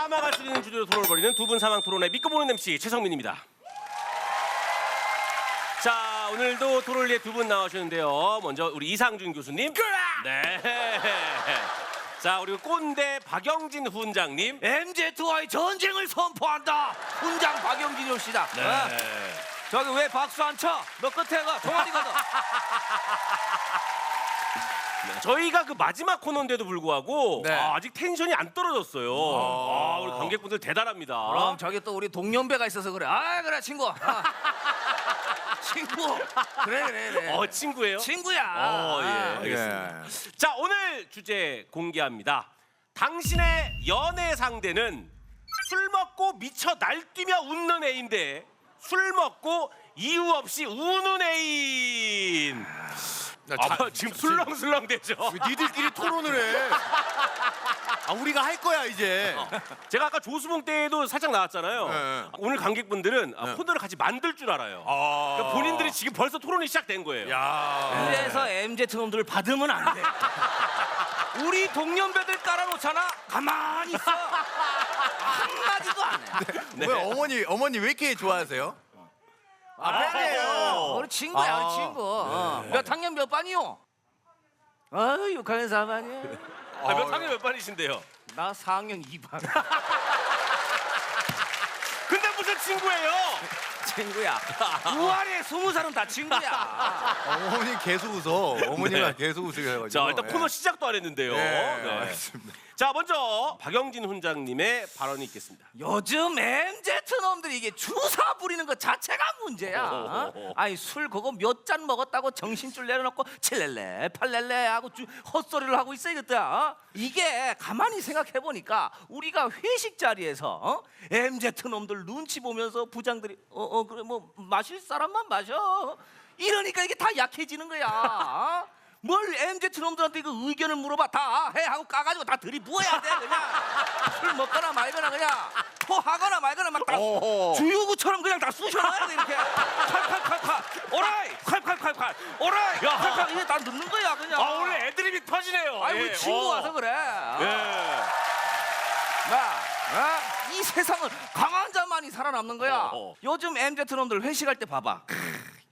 사망할 수 있는 주제로 토론을 벌이는 두 분 사망 토론의 믿고 보는 MC 최성민입니다. 자 오늘도 토론에 두분 나오셨는데요. 먼저 우리 이상준 교수님. 네. 자 그리고 꼰대 박영진 훈장님. MZ와의 전쟁을 선포한다. 훈장 박영진 씨다. 네. 어? 저기 왜 박수 안 쳐? 너 끝에 가. 종아리 가도. 저희가 그 마지막 코너인데도 불구하고 네. 아, 직 텐션이 안 떨어졌어요. 아, 우리 관객분들 대단합니다. 그럼 저기 또 우리 동년배가 있어서 그래. 아 그래 친구. 아. 친구. 그래 그래 그래. 어 친구예요? 친구야. 어, 예, 아. 알겠습니다. 자, 오늘 주제 공개합니다. 당신의 연애 상대는 술 먹고 미쳐 날뛰며 웃는 애인데 술 먹고 이유 없이 우는 애인. 아, 지금 술렁술렁 되죠. 니들끼리 토론을 해. 아 우리가 할 거야 이제. 제가 아까 조수봉 때에도 살짝 나왔잖아요. 네. 오늘 관객분들은 아, 네. 코너를 같이 만들 줄 알아요. 아. 그러니까 본인들이 지금 벌써 토론이 시작된 거예요. 야. 그래서 MZ 놈들을 받으면 안 돼. 우리 동년배들 깔아놓잖아. 가만히 있어. 한마디도 안 해. 네. 왜 어머니 어머니 왜 이렇게 좋아하세요? 아 팬이에요. 우리 친구야, 아. 우리 친구. 어. 몇 학년 몇 반이요? 아유, 6학년 4반이야. 아, 몇 학년 몇 반이신데요? 나 4학년 2반. 근데 무슨 친구예요? 친구야. 우아래 20살은 다 친구야. 어머니 계속 웃어. 어머니가 계속 웃으셔가지고. 자 일단 예. 코너 시작도 안 했는데요. 네, 네. 알겠습니다. 자 먼저 박영진 훈장님의 발언이 있겠습니다. 요즘 MZ 놈들이 이게 주사 부리는 것 자체가 문제야. 어? 아니 술 그거 몇 잔 먹었다고 정신줄 내려놓고 칠렐레 팔렐레 하고 주, 헛소리를 하고 있어 이것들아. 어? 이게 가만히 생각해 보니까 우리가 회식 자리에서 어? MZ 놈들 눈치 보면서 부장들이 어, 어 그래 뭐 마실 사람만 마셔. 이러니까 이게 다 약해지는 거야. 어? 뭘 MZ 놈들한테 이거 의견을 물어봐 다 해 하고 까가지고 다 들이부어야 돼 그냥 술 먹거나 말거나 그냥 토하거나 말거나 막 다 어허. 주유구처럼 그냥 다 쑤셔놔야 돼 이렇게 칼칼칼칼 오라이 칼칼칼칼 오라이 야. 칼칼 이게 다 넣는 거야 그냥 아 오늘 애드립이 터지네요. 아이 예. 우리 친구 어. 와서 그래 예. 나, 어? 이 세상은 강한 자만이 살아남는 거야. 어, 어. 요즘 MZ 놈들 회식할 때 봐봐. 크,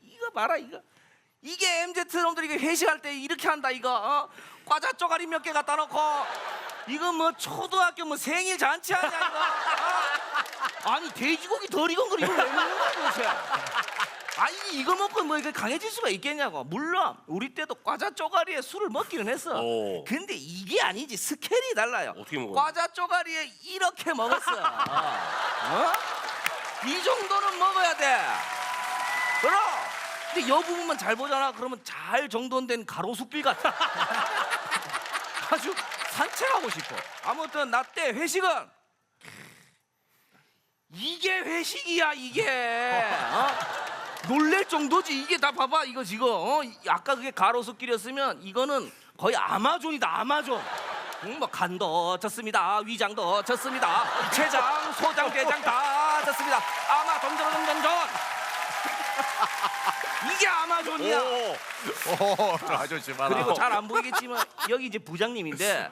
이거 봐라 이거. 이게 MZ 놈들 이게 회식할 때 이렇게 한다 이거. 어? 과자 쪼가리 몇 개 갖다 놓고 이거 뭐 초등학교 뭐 생일 잔치 아니야 이거. 어? 아니 돼지고기 덜 익은 걸 이걸 왜 먹는 거야 도대체? 아니 이거 먹고 뭐 이게 강해질 수가 있겠냐고. 물론 우리 때도 과자 쪼가리에 술을 먹기는 했어. 오. 근데 이게 아니지 스케일이 달라요. 어떻게 먹어요? 과자 쪼가리에 이렇게 먹었어. 어? 이 정도는 먹어야 돼. 그럼. 근데 여 부분만 잘 보잖아. 그러면 잘 정돈된 가로수길 같아. 아주 산책하고 싶어. 아무튼 나 때 회식은 이게 회식이야 이게. 어? 놀랄 정도지 이게 다 봐봐 이거 지금 어? 이- 아까 그게 가로수길이었으면 이거는 거의 아마존이다 아마존 응, 뭐 간도 졌습니다 위장도 졌습니다 체장 소장 대장 다 졌습니다 아마 점점점점점 이게 아마존이야 오. 어, 아저씨 많아. 그리고 잘 안 보이겠지만 여기 이제 부장님인데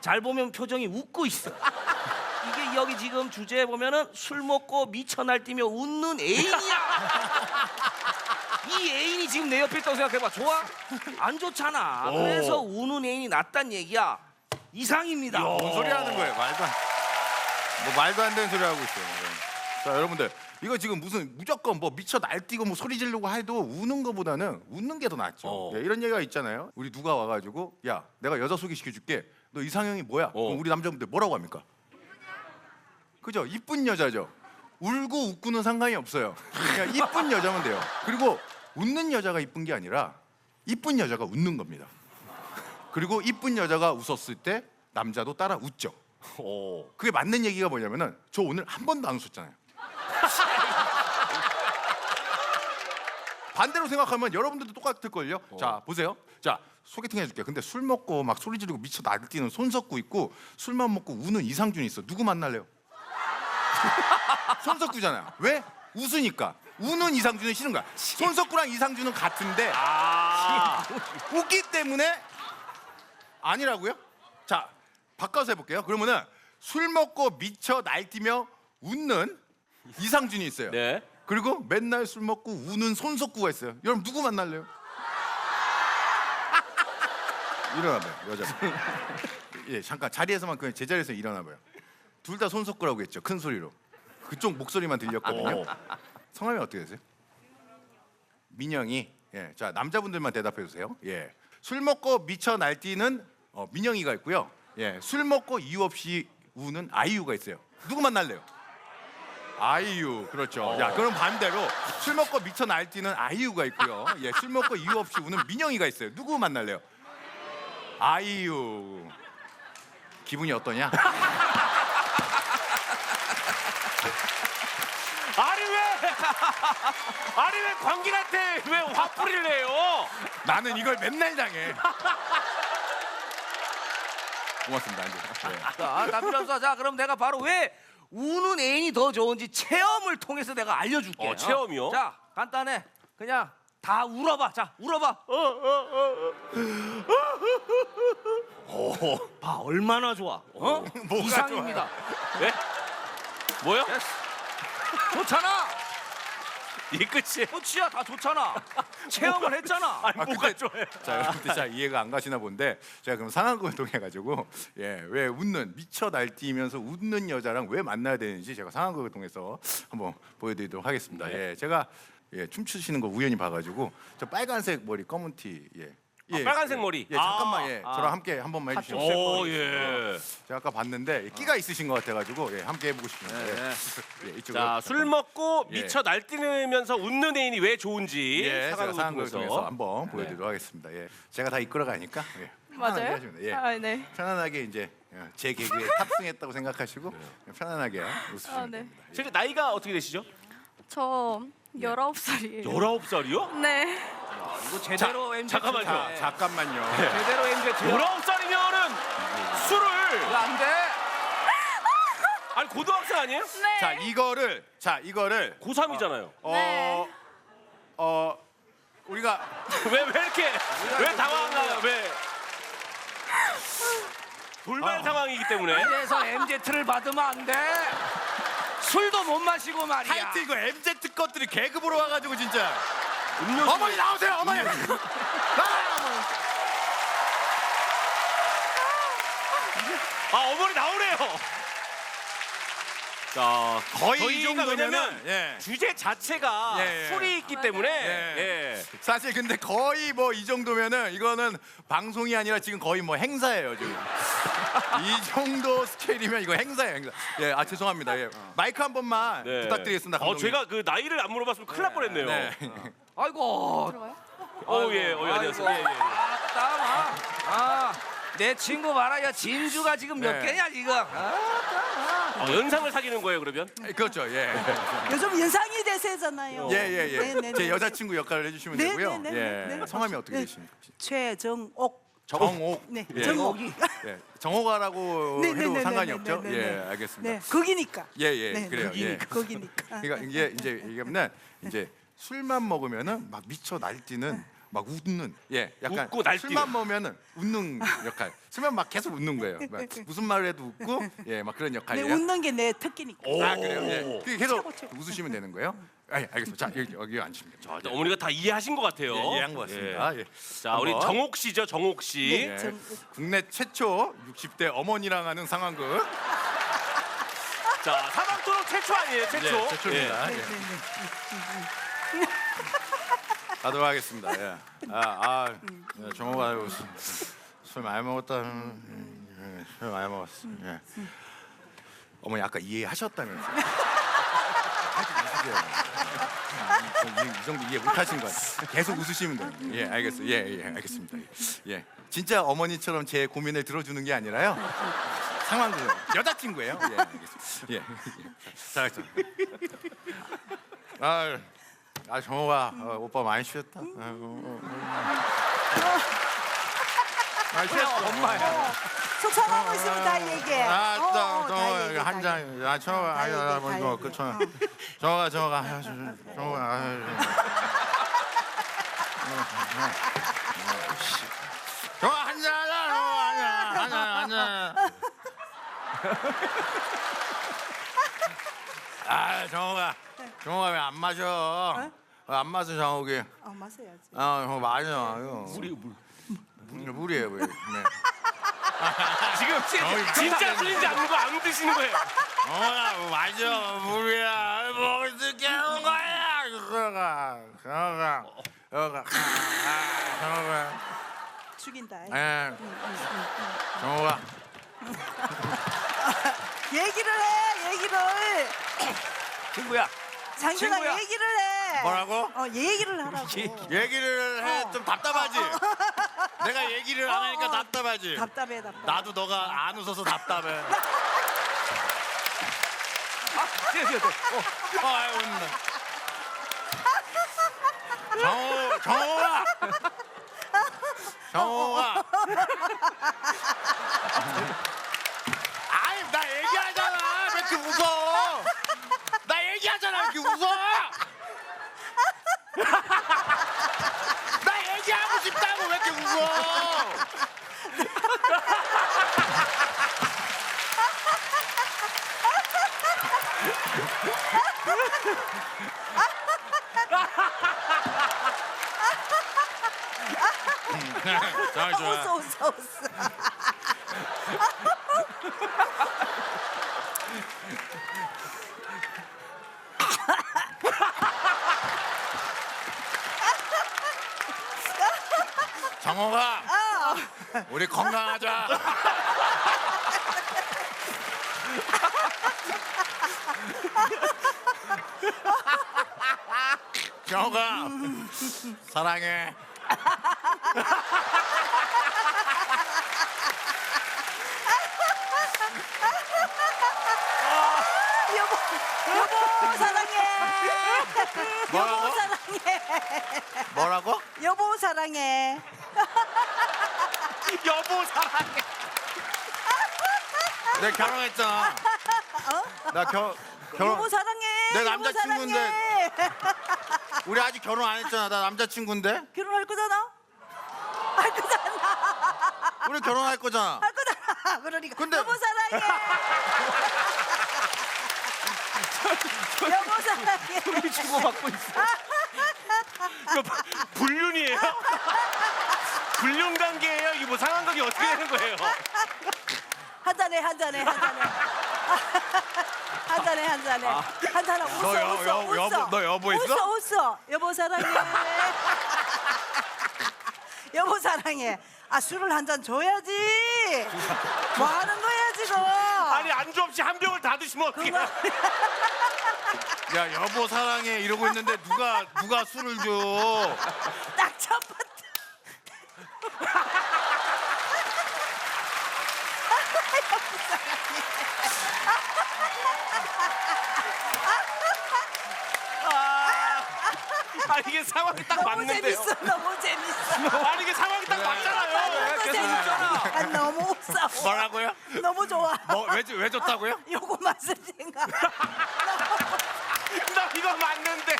잘 보면 표정이 웃고 있어. 이게 여기 지금 주제에 보면은 술 먹고 미쳐 날뛰며 웃는 애인이야. 이 애인이 지금 내 옆에 있다고 생각해봐. 좋아? 안 좋잖아. 그래서 우는 애인이 낫단 얘기야. 이상입니다. 뭔 소리 하는 거예요? 말도 안. 뭐 말도 안 되는 소리 하고 있어요. 네. 자 여러분들 이거 지금 무슨 무조건 뭐 미쳐 날뛰고 뭐 소리 지르고 해도 우는 거보다는 웃는 게 더 낫죠. 어. 예, 이런 얘기가 있잖아요. 우리 누가 와가지고 야 내가 여자 소개시켜 줄게. 너 이상형이 뭐야? 어. 그럼 우리 남자분들 뭐라고 합니까? 그죠? 이쁜 여자죠. 울고 웃고는 상관이 없어요. 그냥 이쁜 여자면 돼요. 그리고 웃는 여자가 이쁜 게 아니라 이쁜 여자가 웃는 겁니다. 그리고 이쁜 여자가 웃었을 때 남자도 따라 웃죠. 오. 그게 맞는 얘기가 뭐냐면은 저 오늘 한 번도 안 웃었잖아요. 반대로 생각하면 여러분들도 똑같을 걸요. 자 보세요. 자 소개팅 해줄게. 근데 술 먹고 막 소리 지르고 미쳐 날뛰는 손석구 있고 술만 먹고 우는 이상준 있어. 누구 만날래요? 손석구잖아요. 왜? 웃으니까. 우는 이상준은 싫은 거야. 손석구랑 이상준은 같은데 아. 웃기 때문에 아니라고요? 자 바꿔서 해볼게요. 그러면은 술 먹고 미쳐 날뛰며 웃는 이상준이 있어요. 네. 그리고 맨날 술 먹고 우는 손석구가 있어요. 여러분 누구 만날래요? 일어나봐요 여자. 예 잠깐 자리에서만 그냥 제자리에서 일어나봐요. 둘 다 손석구라고 했죠 큰 소리로. 그쪽 목소리만 들렸거든요. 성함이 어떻게 되세요? 민영이. 예, 자 남자분들만 대답해 주세요. 예, 술 먹고 미쳐 날뛰는 어, 민영이가 있고요. 예, 술 먹고 이유 없이 우는 아이유가 있어요. 누구 만날래요? 아이유 그렇죠. 야 그럼 반대로 술 먹고 미쳐 날뛰는 아이유가 있고요. 예, 술 먹고 이유 없이 우는 민영이가 있어요. 누구 만날래요? 아이유. 기분이 어떠냐? 아니 왜? 아니 왜 광길한테 왜 화풀이를 내요? 나는 이걸 맨날 당해. 고맙습니다. 안주. 네. 자, 답변사 자, 그럼 내가 바로 왜 우는 애인이 더 좋은지 체험을 통해서 내가 알려줄게. 어, 체험이요? 자, 간단해. 그냥 다 울어봐. 자, 울어봐. 어, 봐, 얼마나 좋아. 어? 뭐가 이상입니다. 네? 뭐요? 좋잖아. 이 끝이. 끝이야, 다 좋잖아. 체험을 했잖아. 아니 뭐가 근데- 좋아요? 자 여러분들 잘 이해가 안 가시나 본데 제가 그럼 상황극을 통해 가지고 예 왜 웃는 미쳐 날뛰면서 웃는 여자랑 왜 만나야 되는지 제가 상황극을 통해서 한번 보여 드리도록 하겠습니다. 네. 예 제가 예 춤추시는 거 우연히 봐 가지고 저 빨간색 머리 검은 티 예. 아, 빨간색 머리. 예 잠깐만 아, 예 아. 저랑 함께 한 번만 해주시죠. 오 예. 제가 아까 봤는데 끼가 있으신 것 같아가지고 예 함께 해보고 싶습니다. 네, 네. 예, 예, 이쪽으로 자, 술. 먹고 예. 미쳐 날뛰면서 웃는 애인이 왜 좋은지 예, 제가 사과를 상황극을 통해서. 통해서 한번 보여드리도록 하겠습니다. 예, 제가 다 이끌어가니까 예, 편안하게 맞아요? 하시면 돼요. 예. 아, 네. 편안하게 이제 제 개그에 탑승했다고 생각하시고 편안하게 웃으시면 아, 네. 됩니다. 예. 지금 나이가 어떻게 되시죠? 저 19살이에요. 19살이요? 네. 이거 제대로 MZ 잠깐만요. 자, 잠깐만요. 제대로 MZ. 19살이면은 술을 안 돼. 아니 고등학생 아니에요? 네. 자, 이거를 자, 이거를 고3이잖아요. 어, 네. 어, 우리가 왜 왜 이렇게 왜 당황한가요? 왜? 돌발 아. 상황이기 때문에. 그래서 MZ를 받으면 안 돼. 술도 못 마시고 말이야. 하여튼 이거 MZ 것들이 보러 와가지고 진짜 음료수 어머니 나오세요, 어머니. 아, 아 어머니 나오래요. 자 거의 이 정도면은, 왜냐면 예. 주제 자체가 예, 예. 술이 있기 때문에 예. 예. 사실 근데 거의 뭐 이 정도면은 이거는 방송이 아니라 지금 거의 뭐 행사예요 지금. 이 정도 스케일이면 이거 행사예요 행사. 예, 아 죄송합니다. 예. 마이크 한 번만 네. 부탁드리겠습니다. 어 감독님. 제가 그 나이를 안 물어봤으면 큰일 날 뻔했네요. 네. 아이고. 들어와요? 어 예, 어 예, 안녕하세요. 예, 예, 예. 아따 마. 아, 내 친구 봐라요. 진주가 지금 몇 네. 개냐 지금. 아, 어, 연상을 사귀는 거예요 그러면? 그렇죠. 예. 요즘 연상이 대세잖아요. 예, 예, 예. 네네네. 제 여자친구 역할을 해주시면 네, 되고요. 네, 네, 예. 네, 네. 성함이 어떻게 네. 되십니까? 최정옥. 정옥. 네, 예. 정옥이. 예. 정옥아라고 네, 해도 네, 네, 상관이 네, 없죠? 네, 네, 예, 네. 알겠습니다. 네, 거기니까. 예, 예, 네, 그래요. 예. 거기니까. 거기니까. 그러니까 이게 이제 이게는 이제 술만 먹으면은 막 미쳐 날뛰는 막 웃는 예 약간 웃고 날뛰는. 술만 먹으면은 웃는 역할 술만 막 계속 웃는 거예요 막 무슨 말을 해도 웃고 예 막 그런 네, 역할이에요 웃는 게 내 특기니까. 아 그래요 예 그게 계속 최고, 최고. 웃으시면 되는 거예요 아, 예, 알겠습니다 자 여기, 여기 앉으시면 됩니다 아, 어머니가 다 이해하신 것 같아요. 예, 이해한 것 같습니다 예. 자 우리 한번. 정옥 씨죠, 정옥 씨. 예, 정옥. 국내 최초 60대 어머니랑 하는 상황극 자 사방도로 최초 아니에요, 최초. 예, 최초입니다 네, 예. 네, 네. 가도록 하겠습니다. 예. 아, 아, 예, 정호가 술, 술 많이 먹었다. 음, 예, 술 많이 먹었어. 예. 어머니 아까 웃으세요. 이, 이 정도 이해 못하신 것 같아요. 계속 웃으시면 돼요. 예, 알겠어요. 예, 예, 알겠습니다. 예, 진짜 어머니처럼 제 고민을 들어주는 게 아니라요. 상황극 여자친구예요. 예, 알겠습니다. 예, 예. 자, 자. 아, 아 정호가 어, 오빠 많이 쉬었다. 아이고, 어, 어. 많이 쉬었어. 엄마야. 속상하고 있으면 다 얘기해. 아, 어, 나 어, 다 정호가 얘기해, 한다 잔. 얘기해. 아, 정호가 다 아유, 얘기해, 아, 다뭐 이거 얘기해. 그 정호. 정호가 정호가 아유, 저, 저, 정호가 아유. 정호 한 잔, 하자, 정호 한 잔, 한 잔, 한 잔. 아 정호가 정호가 왜 안 마셔? 왜 안 마셔 정호기? 어 마셔야지. 아 정호 마셔. 물이 물. 물이에요 물. 네. 지금 진- 진짜 술인지 안 먹고 안 드시는 거예요. 정호가 마셔 물이야. 뭐 어떻게 하는 거야? 정호가 정호가 정호가 정호가. 죽인다. 예. 정호가 얘기를 해. 얘기를. 친구야. 장준아 친구야. 얘기를 해. 뭐라고? 어 얘기를 하라고. 얘기를 해 좀 답답하지. 내가 얘기를 안 하니까 어, 어. 답답하지. 답답해 답답. 나도 너가 안 웃어서 답답해. 아. 어, 아이 웃네. 정호 정호가 정호가. 아이 나 얘기하잖아. 왜 이렇게 웃어? 나 얘기하잖아. 왜 이렇게 웃어? 나 얘기하고 싶다고 왜 이렇게 웃어? 잘 좋아. 웃어 웃어 웃어. 정호가 우리 건강하자. 정호가 사랑해. 여보 여보 사랑해. 뭐라고? 여보 사랑해. 뭐라고? 여보 사랑해. 여보 사랑해. 내가 결혼했잖아. 나 겨, 결혼. 여보 사랑해. 내 남자친구인데. 사랑해. 우리 아직 결혼 안 했잖아. 나 남자친구인데. 결혼할 거잖아. 할 거잖아. 우리 결혼할 거잖아. 할 거잖아. 그러니까 근데- 여보 사랑해. 여보 사랑해. 우리 주고받고 있어. 이거 불륜이에요? 불륜 관계예요? 이거 뭐 상황극이 어떻게 되는 거예요? 한 잔해 한 잔해 한 잔해. 한 잔해 한 잔해. 한 잔해 웃어 너 여- 웃어 여- 웃어. 여보- 너 여보 있어? 웃어 웃어. 여보 사랑해. 여보 사랑해. 아 술을 한 잔 줘야지. 뭐 하는 거야 지금? 아니 안주 없이 한 병을 다 드시면 어떡해? 야 여보 사랑해 이러고 있는데 누가 누가 술을 줘? 딱잡았다. 아 이게 상황이 딱 너무 맞는데요. 재밌어. 너무 재밌어. 아니 이게 상황이 딱 맞잖아요. 너무 계속 재밌어. 웃잖아. 아, 너무 웃어. 뭐라고요? 너무 좋아. 뭐왜 왜 줬다고요? 요거 맛을 생각. 나 이거 맞는데.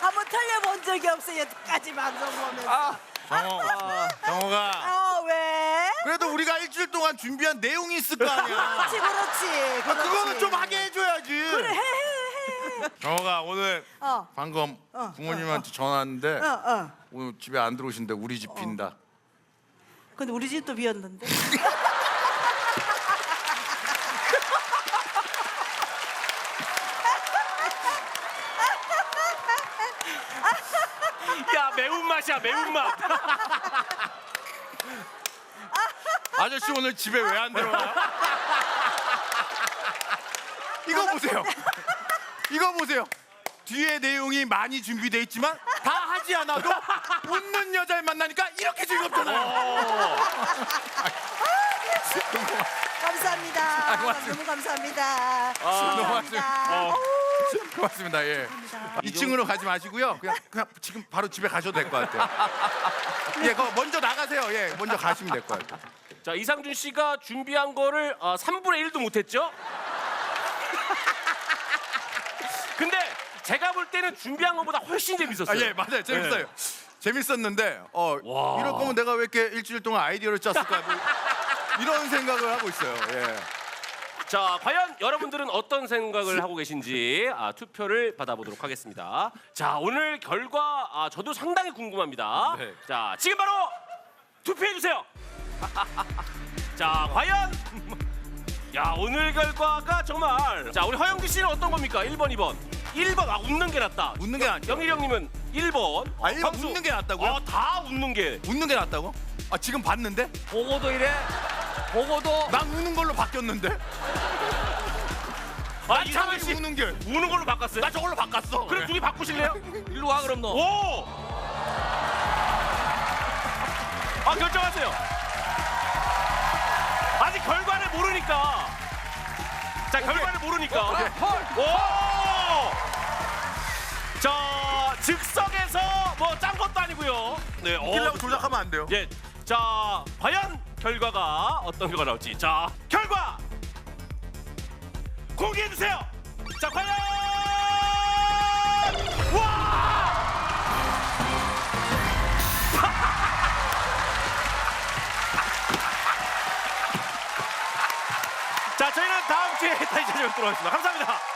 한번 틀려본 적이 없어 여태까지 방송 보면서. 아, 정호 정호가 아 왜? 그래도 우리가 일주일 동안 준비한 내용이 있을 거 아니야. 그렇지 그렇지. 아, 그거는 좀 하게 해줘야지. 그래 해 정호가 오늘 어. 방금 어, 부모님한테 전화 왔는데 어 어. 오늘 집에 안 들어오신데 우리 집 빈다. 근데 우리 집도 비었는데. 야 매운맛이야 매운맛. 아저씨 오늘 집에 왜 안 들어와? 이거 보세요. 이거 보세요. 뒤에 내용이 많이 준비돼 있지만 다 하지 않아도 웃는 여자를 만나니까 이렇게 즐겁잖아요. 감사합니다. 고맙습니다. 너무 감사합니다. 아, 너무 감사합니다. 어. 고맙습니다. 예. 2층으로 가지 마시고요. 그냥 그냥 지금 바로 집에 가셔도 될 것 같아요. 예, 거 먼저 나가세요. 예, 먼저 가시면 될 것 같아요. 자 이상준 씨가 준비한 거를 어, 3분의 1도 못했죠? 근데 제가 볼 때는 준비한 것보다 훨씬 재밌었어요. 아, 예, 맞아요. 재밌어요. 재밌었는데 어 와. 이럴 거면 내가 왜 이렇게 일주일 동안 아이디어를 짰을까? 뭐, 이런 생각을 하고 있어요. 예. 자, 과연 여러분들은 어떤 생각을 하고 계신지 아, 투표를 받아보도록 하겠습니다. 자, 오늘 결과 아, 저도 상당히 궁금합니다. 네. 자, 지금 바로 투표해 주세요. 자, 과연 야 오늘 결과가 정말 자 우리 허영기 씨는 어떤 겁니까? 1번, 2번. 1번 아 웃는 게 낫다. 웃는 게 낫죠. 영일 형님은 1번. 아, 일번 웃는 게 낫다고요? 어, 다 웃는 게. 웃는 게 낫다고? 아 지금 봤는데? 보고도 이래. 보고도 난 우는 걸로 바뀌었는데? 아 이상하게 이상한 씨 우는 게. 우는 걸로 바꿨어요. 나 저걸로 바꿨어. 그래 둘이 바꾸실래요? 일로 와 그럼 너. 오! 아 결정하세요. 결과를 모르니까. 자 결과를 모르니까. 헐. 오! 자 즉석에서 뭐 짠 것도 아니고요. 네. 어, 웃기려고 조작하면 안 돼요. 예. 자 과연 결과가 어떤 결과 나올지. 자 결과 공개해 주세요. 자 과연 주에 다시 찾아뵙도록 하겠습니다. 감사합니다.